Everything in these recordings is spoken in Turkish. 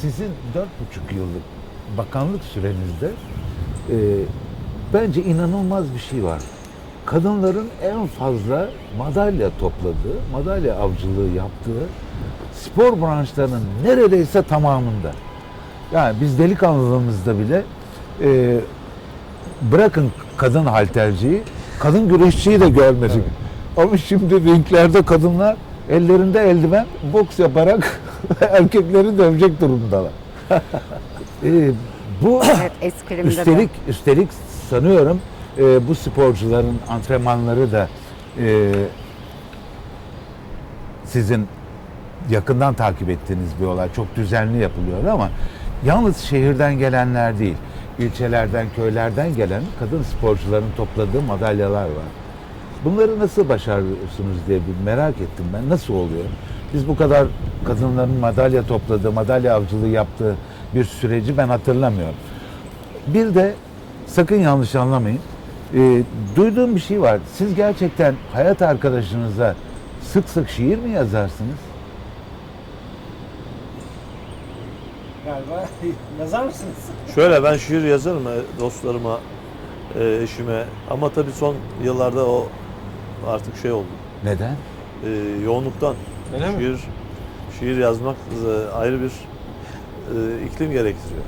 sizin dört buçuk yıllık bakanlık sürenizde e, bence inanılmaz bir şey var. Kadınların en fazla madalya topladığı, madalya avcılığı yaptığı spor branşlarının neredeyse tamamında. Yani biz delikanlılığımızda bile e, bırakın kadın halterciyi, kadın güreşçiyi de görmedik. Ama şimdi ringlerde kadınlar ellerinde eldiven boks yaparak erkekleri dövecek durumdalar. E, bu Evet eskrimde üstelik üstelik sanıyorum e, bu sporcuların antrenmanları da e, sizin yakından takip ettiğiniz bir olay. Çok düzenli yapılıyor ama yalnız şehirden gelenler değil, ilçelerden, köylerden gelen kadın sporcuların topladığı madalyalar var. Bunları nasıl başarıyorsunuz diye bir merak ettim ben. Nasıl oluyor? Biz bu kadar kadınların madalya topladığı, madalya avcılığı yaptığı bir süreci ben hatırlamıyorum. Bir de sakın yanlış anlamayın. e, duyduğum bir şey var. Siz gerçekten hayat arkadaşınıza sık sık şiir mi yazarsınız? Galiba yazar mısınız? Şöyle ben şiir yazarım e, dostlarıma, e, eşime ama tabii son yıllarda o artık şey oldu. Neden? E, yoğunluktan. Öyle mi? şiir, şiir yazmak e, ayrı bir e, iklim gerektiriyor.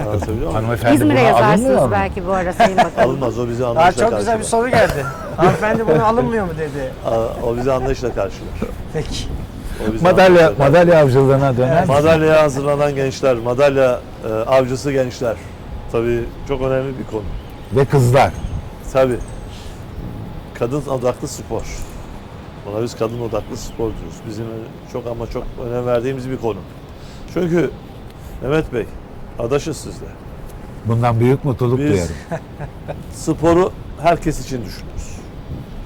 Anlatabiliyor muyum? Hanımefendi İzmir'e buna alınmıyor yazarsınız mu? belki bu ara Sayın Bakanım. Alınmaz o bizi Daha anlayışla çok güzel bir karşılar. soru geldi. Hanımefendi bunu alınmıyor mu dedi. Aa, O bizi anlayışla karşılar. Peki. O bizi Madalya, anlayışla karşılar. madalya avcılığına döner misiniz? Madalyaya hazırlanan gençler, madalya e, avcısı gençler. Tabii çok önemli bir konu. Ve kızlar. Tabii. Kadın odaklı spor. Ona biz kadın odaklı spor diyoruz. Bizim çok ama çok önem verdiğimiz bir konu. Çünkü Mehmet Bey, adaşız sizle. Bundan büyük mutluluk Biz- duyarım. Sporu herkes için düşünürüz.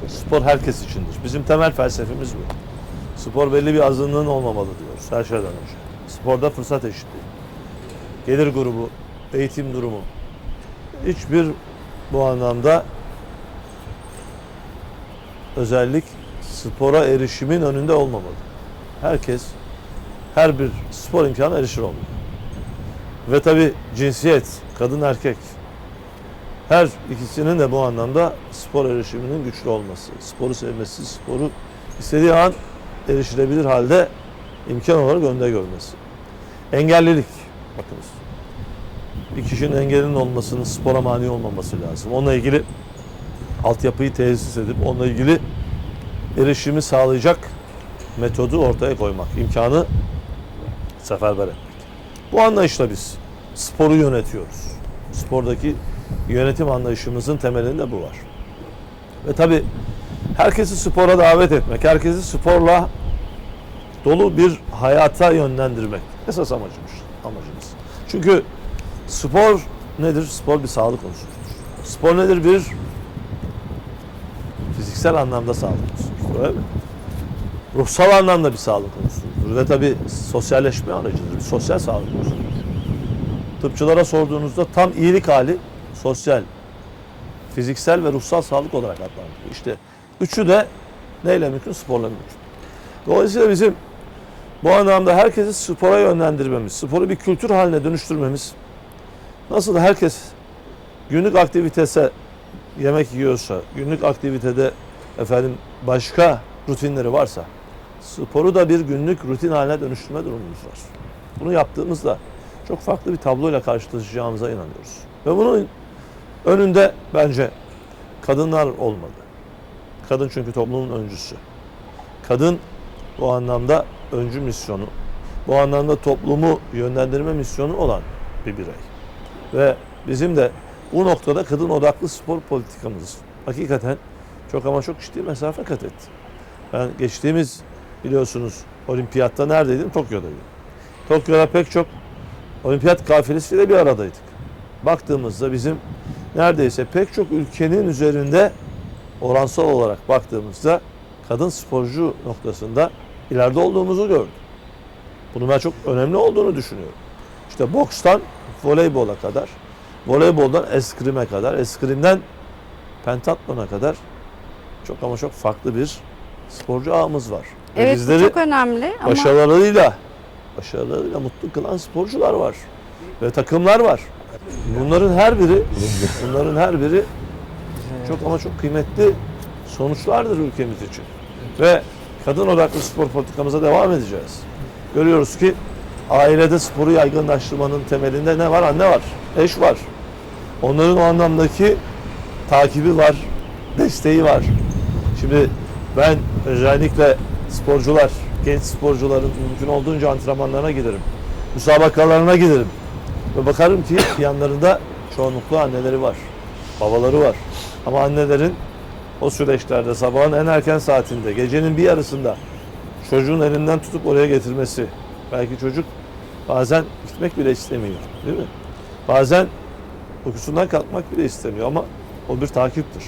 Spor herkes içindir. Bizim temel felsefemiz bu. Spor belli bir azınlığın olmamalı diyoruz her şeyden önce. Sporda fırsat eşitliği. Gelir grubu, eğitim durumu. Hiçbir bu anlamda özellik spora erişimin önünde olmamalı. Herkes her bir spor imkanı erişir olmalı. Ve tabi cinsiyet, kadın erkek her ikisinin de bu anlamda spor erişiminin güçlü olması, sporu sevmesi, sporu istediği an erişilebilir halde imkan olarak önde görmesi. Engellilik, bakınız. Bir kişinin engelinin olmasının spora mani olmaması lazım. Onunla ilgili altyapıyı tesis edip onunla ilgili erişimi sağlayacak metodu ortaya koymak, imkanı seferber etmek. Bu anlayışla biz sporu yönetiyoruz. Spordaki yönetim anlayışımızın temelinde bu var. Ve tabi herkesi spora davet etmek, herkesi sporla dolu bir hayata yönlendirmek esas amacımız. amacımız. Çünkü spor nedir? Spor bir sağlık unsurudur. Spor nedir? Bir fiziksel anlamda sağlık unsurudur. Öyle mi? Ruhsal anlamda bir sağlık unsurudur. Ve tabi sosyalleşme aracıdır. Bir sosyal sağlık unsurudur. Tıpçılara sorduğunuzda tam iyilik hali sosyal, fiziksel ve ruhsal sağlık olarak adlandırılıyor. İşte üçü de neyle mümkün? Sporla mümkün. Dolayısıyla bizim bu anlamda herkesi spora yönlendirmemiz, sporu bir kültür haline dönüştürmemiz, nasıl herkes günlük aktivitese yemek yiyorsa, günlük aktivitede efendim başka rutinleri varsa, sporu da bir günlük rutin haline dönüştürme durumumuz var. Bunu yaptığımızda çok farklı bir tabloyla karşılaşacağımıza inanıyoruz. Ve bunun önünde bence kadınlar olmalı. Kadın çünkü toplumun öncüsü. Kadın bu anlamda öncü misyonu, bu anlamda toplumu yönlendirme misyonu olan bir birey. Ve bizim de bu noktada kadın odaklı spor politikamız hakikaten çok ama çok ciddi mesafe kat etti. Ben geçtiğimiz biliyorsunuz olimpiyatta neredeydim? Tokyo'daydım. Tokyo'da pek çok olimpiyat kafilesiyle bir aradaydık. Baktığımızda bizim neredeyse pek çok ülkenin üzerinde oransal olarak baktığımızda kadın sporcu noktasında ileride olduğumuzu gördüm. Bunu ben çok önemli olduğunu düşünüyorum. İşte bokstan voleybola kadar, voleyboldan eskrime kadar, eskrimden pentatlona kadar çok ama çok farklı bir sporcu ağımız var. Ve Evet bu çok önemli ama başarılarıyla başarılarıyla mutlu kılan sporcular var. Ve takımlar var. Bunların her biri, bunların her biri çok ama çok kıymetli sonuçlardır ülkemiz için. Ve kadın odaklı spor politikamıza devam edeceğiz. Görüyoruz ki ailede sporu yaygınlaştırmanın temelinde ne var? Anne var, eş var. Onların o anlamdaki takibi var, desteği var. Şimdi ben özellikle sporcular, genç sporcuların mümkün olduğunca antrenmanlarına giderim. Müsabakalarına giderim. Ve bakarım ki yanlarında çoğunlukla anneleri var, babaları var. Ama annelerin o süreçlerde sabahın en erken saatinde, gecenin bir yarısında çocuğun elinden tutup oraya getirmesi. Belki çocuk bazen gitmek bile istemiyor, değil mi? Bazen uykusundan kalkmak bile istemiyor ama o bir takiptir.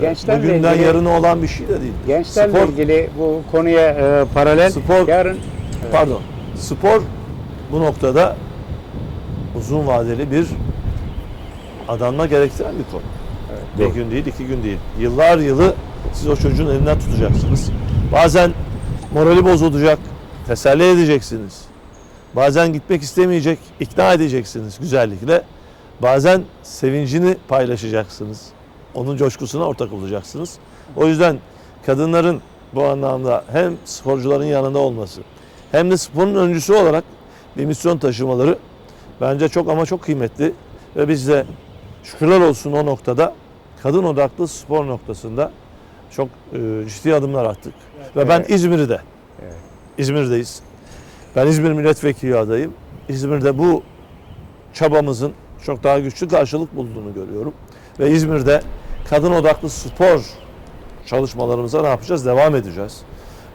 Gençlerle Bugünden ilgili, yarına olan bir şey de değil. gençlerle Spor- ilgili bu konuya e, paralel Spor- yarın Pardon. Spor bu noktada uzun vadeli bir adanma gerektiren bir konu. bir Doğru. gün değil, iki gün değil. Yıllar yılı siz o çocuğun elinden tutacaksınız. Bazen morali bozulacak, teselli edeceksiniz. Bazen gitmek istemeyecek, ikna edeceksiniz güzellikle. Bazen sevincini paylaşacaksınız. Onun coşkusuna ortak olacaksınız. O yüzden kadınların bu anlamda hem sporcuların yanında olması hem de sporun öncüsü olarak bir misyon taşımaları bence çok ama çok kıymetli ve biz de şükürler olsun o noktada kadın odaklı spor noktasında çok e, ciddi adımlar attık. Ve ben. İzmir'de, Evet. İzmir'deyiz. Ben İzmir milletvekili adayım. İzmir'de bu çabamızın çok daha güçlü karşılık bulduğunu görüyorum. Ve İzmir'de kadın odaklı spor çalışmalarımıza ne yapacağız? Devam edeceğiz.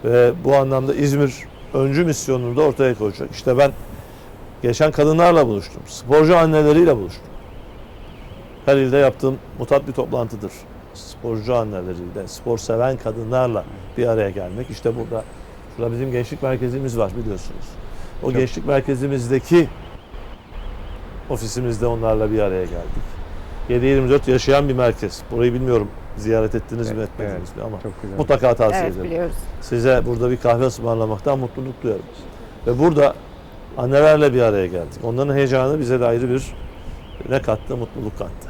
Ve bu anlamda İzmir öncü misyonunu da ortaya koyacak. İşte ben geçen kadınlarla buluştum. Sporcu anneleriyle buluştum. Her ilde yaptığım mutat bir toplantıdır. Sporcu anneleriyle, spor seven kadınlarla bir araya gelmek. İşte burada, şurada bizim gençlik merkezimiz var biliyorsunuz. O gençlik merkezimizdeki ofisimizde onlarla bir araya geldik. 7-24 yaşayan bir merkez. Burayı bilmiyorum ziyaret ettiniz mi Evet, etmediniz mi ama mutlaka tavsiye Evet ederim. biliyoruz. Size burada bir kahve ısmarlamaktan mutluluk duyarım. Ve burada annelerle bir araya geldik. Onların heyecanı bize de ayrı bir ne kattı? Mutluluk kattı.